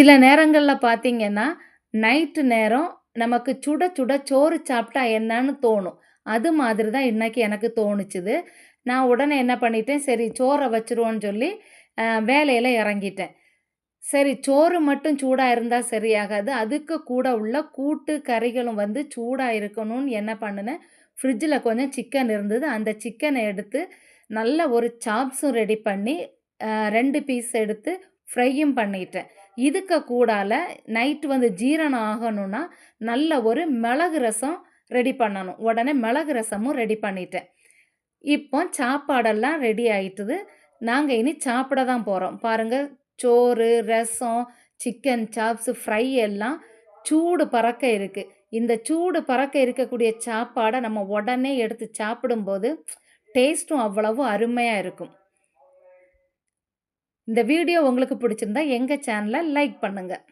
சில நேரங்களில் பார்த்தீங்கன்னா, நைட்டு நேரம் நமக்கு சுட சுட சோறு சாப்பிட்டா என்னன்னு தோணும். அது மாதிரி தான் இன்னைக்கு எனக்கு தோணுச்சுது. நான் உடனே என்ன பண்ணிட்டேன், சரி சோற வச்சுருவோன்னு சொல்லி வேலையில் இறங்கிட்டேன். சரி சோறு மட்டும் சூடாக இருந்தால் சரியாகாது. அதுக்கு கூட உள்ள கூட்டு, கறிகளும் வந்து சூடாக இருக்கணும்னு என்ன பண்ணுனேன், ஃப்ரிட்ஜில் கொஞ்சம் சிக்கன் இருந்தது. அந்த சிக்கனை எடுத்து நல்ல ஒரு சாப்ஸும் ரெடி பண்ணி, ரெண்டு பீஸ் எடுத்து ஃப்ரையும் பண்ணிட்டேன். இதுக்கு கூடால நைட் வந்து ஜீரணம் ஆகணும்னா, நல்ல ஒரு மிளகு ரசம் ரெடி பண்ணணும். உடனே மிளகு ரசமும் ரெடி பண்ணிட்டேன். இப்போ சாப்பாடெல்லாம் ரெடி ஆயிட்டுது. நாங்கள் இனி சாப்பிட தான் போகிறோம் பாருங்கள் சோறு, ரசம், சிக்கன் சாப்ஸ், ஃப்ரை எல்லாம் சூடு பறக்க இருக்குது இந்த சூடு பறக்க இருக்கக்கூடிய சாப்பாடை நம்ம உடனே எடுத்து சாப்பிடும்போது, டேஸ்ட்டும் அவ்வளவு அருமையாக இருக்கும். இந்த வீடியோ உங்களுக்கு பிடிச்சிருந்தா எங்கள் சேனலை லைக் பண்ணுங்கள்